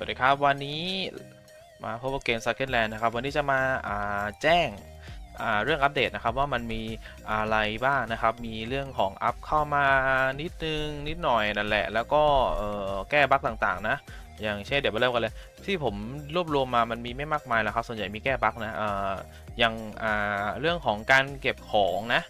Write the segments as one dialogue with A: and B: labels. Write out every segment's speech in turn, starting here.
A: สวัสดีครับวันนี้มาพบกับเกม s ั c เก็ตแลนด์นะครับ วันนี้จะมาาแจ้งเรื่องอัปเดตนะครับว่ามันมีอะไรบ้างนะครับ มีเรื่องของอัพเข้ามานิดนึงนิดหน่อยนั่นแหละ แล้วก็แก้บั๊กต่างๆนะ อย่างเช่นเดี๋ยวไปเริ่มกันเลย ที่ผมรวบรวมมามันมีไม่มากมายแล้วครับ ส่วนใหญ่มีแก้บั๊กนะอย่างาเรื่องของการเก็บของนะ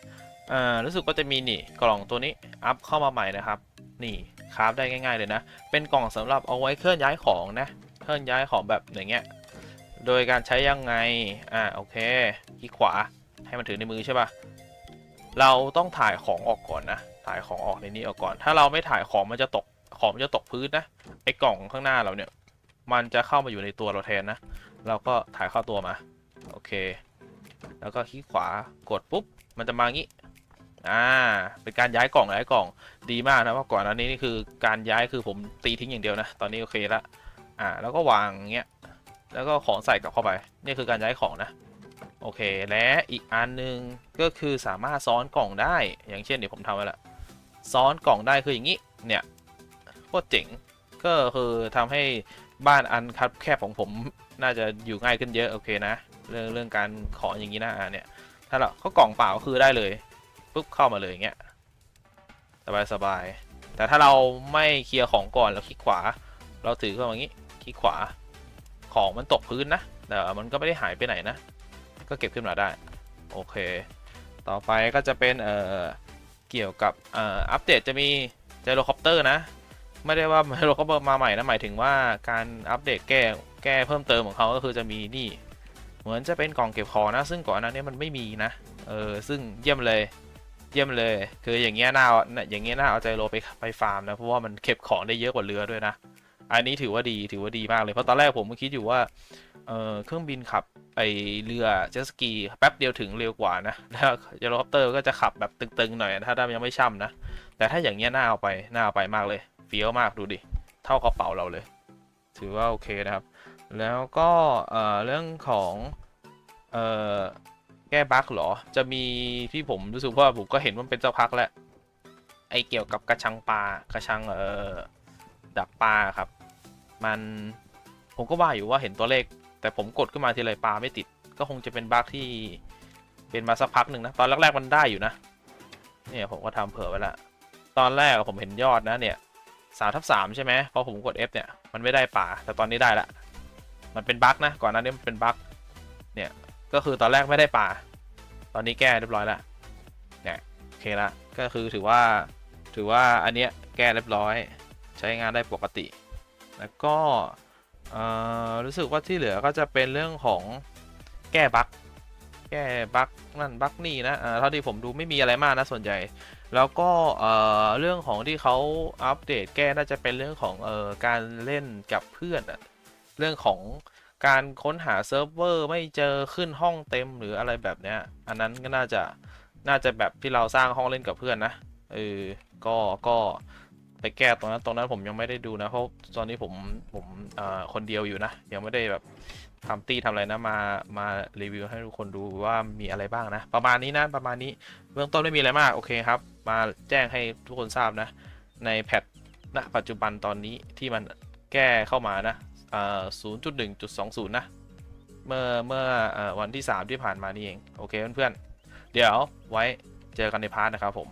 A: รู้สึกว่าจะมีนี่กล่องตัวนี้อัพเข้ามาใหม่นะครับ นี่ คราฟได้ง่าย ๆเลยนะ เป็นกล่องสำหรับเอาไว้เคลื่อนย้ายของนะ เคลื่อนย้ายของแบบอย่างเงี้ย โดยการใช้ยังไง อ่าโอเคคลิกขวาให้มันถือในมือใช่ปะเราต้องถ่ายของออกก่อนนะ ถ่ายของออกในนี้ออกก่อน ถ้าเราไม่ถ่ายของมันจะตก ของมันจะตกพื้นนะ ไอ้กล่องข้างหน้าเราเนี่ย มันจะเข้ามาอยู่ในตัวเราแทนนะ เราก็ถ่ายเข้าตัวมา โอเค แล้วก็คลิกขวากดปุ๊บ มันจะมางี้ อ่า เป็นการย้ายกล่องย้ายกล่องดีมากนะเพราะก่อนอันนี้นี่คือการย้ายคือผมตีทิ้งอย่างเดียวนะ ตอนนี้โอเคละอ่า แล้วก็วางเงี้ย แล้วก็ของใส่กลับเข้าไป นี่คือการย้ายของนะ โอเค และอีกอันหนึงก็คือสามารถซ้อนกล่องได้ อย่างเช่นเดี๋ยวผมทำไว้ละ ซ้อนกล่องได้คืออย่างนี้ เนี่ยโคตรเจ๋ง ก็คือทำให้บ้านอันคับแคบของผมน่าจะอยู่ง่ายขึ้นเยอะโอเคนะ เรื่องเรื่องการขออย่างนี้นะอ่าเนี่ยถ้าเราเขากล่องเปล่าคือได้เลย ปุ๊บเข้ามาเลยอย่างเงี้ยสบายสบายแต่ถ้าเราไม่เคลียร์ของก่อนเราคลิกขวา เราถือเข้ามาอย่างนี้คลิกขวาของมันตกพื้นนะแต่มันก็ไม่ได้หายไปไหนนะ ก็เก็บขึ้นมาได้ โอเค ต่อไปก็จะเป็นเอ่อเกี่ยวกับเอ่ออัปเดตจะมีเจโรคอปเตอร์นะ ไม่ได้ว่าเจโรคอปเตอร์มาใหม่นะหมายถึงว่าการอัปเดตแก้แก้เพิ่มเติมของเขาก็คือจะมีนี่ เหมือนจะเป็นกล่องเก็บของนะ ซึ่งก่อนหน้านี้มันไม่มีนะเออซึ่งเยี่ยมเลย เยี่ยมเลย คืออย่างเงี้ยน่าเอาอย่างเงี้ยน่าเอาใจโรไปไปฟาร์มนะ เพราะว่ามันเก็บของได้เยอะกว่าเรือด้วยนะ อันนี้ถือว่าดีถือว่าดีมากเลย เพราะตอนแรกผมก็คิดอยู่ว่า เออเครื่องบินขับไอเรือเจ็ตสกีแป๊บเดียวถึงเร็วกว่านะ แล้วเฮลิคอปเตอร์ก็จะขับแบบตึงๆหน่อยถ้าได้ยังไม่ช่ำนะ แต่ถ้าอย่างเงี้ยน่าเอาไปน่าเอาไปมากเลยเฟี้ยวมากดูดิ เท่ากระเป๋าเราเลย ถือว่าโอเคนะครับ แล้วก็เออเรื่องของเออ แก้บั๊กเหรอ จะมีที่ผมรู้สึกว่าผมก็เห็นว่ามันเป็นเจ้าพักแล้วไอเกี่ยวกับกระชังปลากระชังเอ่อดักปลาครับ มันผมก็ว่าอยู่ว่าเห็นตัวเลข แต่ผมกดขึ้นมาทีไรปลาไม่ติด ก็คงจะเป็นบั๊กที่เป็นมาสักพักหนึ่งนะ ตอนแรกๆมันได้อยู่นะ เนี่ยผมก็ทำเผื่อไว้ละ ตอนแรกผมเห็นยอดนะเนี่ยสามทับสามใช่ไหมพอผมกด F เนี่ยมันไม่ได้ปลาแต่ตอนนี้ได้ละ มันเป็นบั๊กนะ ก่อนหน้านี้มันเป็นบั๊กเนี่ย ก็คือตอนแรกไม่ได้ปลาตอนนี้แก้เรียบร้อยแล้วเนี่ยโอเคละก็คือถือว่าถือว่าอันเนี้ยแก้เรียบร้อย ใช้งานได้ปกติ แล้วก็รู้สึกว่าที่เหลือก็จะเป็นเรื่องของแก้บั๊กแก้บั๊กนั่นบั๊กนี่นะเท่าที่ผมดูไม่มีอะไรมากนะส่วนใหญ่ แล้วก็เรื่องของที่เขาอัปเดตแก้น่าจะเป็นเรื่องของอการเล่นกับเพื่อนเรื่องของ การค้นหาเซิร์ฟเวอร์ไม่เจอขึ้นห้องเต็มหรืออะไรแบบเนี้ย อันนั้นก็น่าจะน่าจะแบบที่เราสร้างห้องเล่นกับเพื่อนนะเออก็ก็ไปแก้ตรงนั้นตรงนั้นผมยังไม่ได้ดูนะเพราะตอนนี้ผมผมเอ่อคนเดียวอยู่นะ ยังไม่ได้แบบทำตีทำอะไรนะมามารีวิวให้ทุกคนดูว่ามีอะไรบ้างนะ ประมาณนี้นะประมาณนี้เบื้องต้นไม่มีอะไรมากโอเคครับ มาแจ้งให้ทุกคนทราบนะ ในแพทณปัจจุบันตอนนี้ที่มันแก้เข้ามานะ เอ่อ0.1.20นะ เมื่อเมื่อวันที่3ที่ผ่านมานี่เอง โอเคเพื่อนๆ เดี๋ยวไว้เจอกันในพาร์ทนะครับผม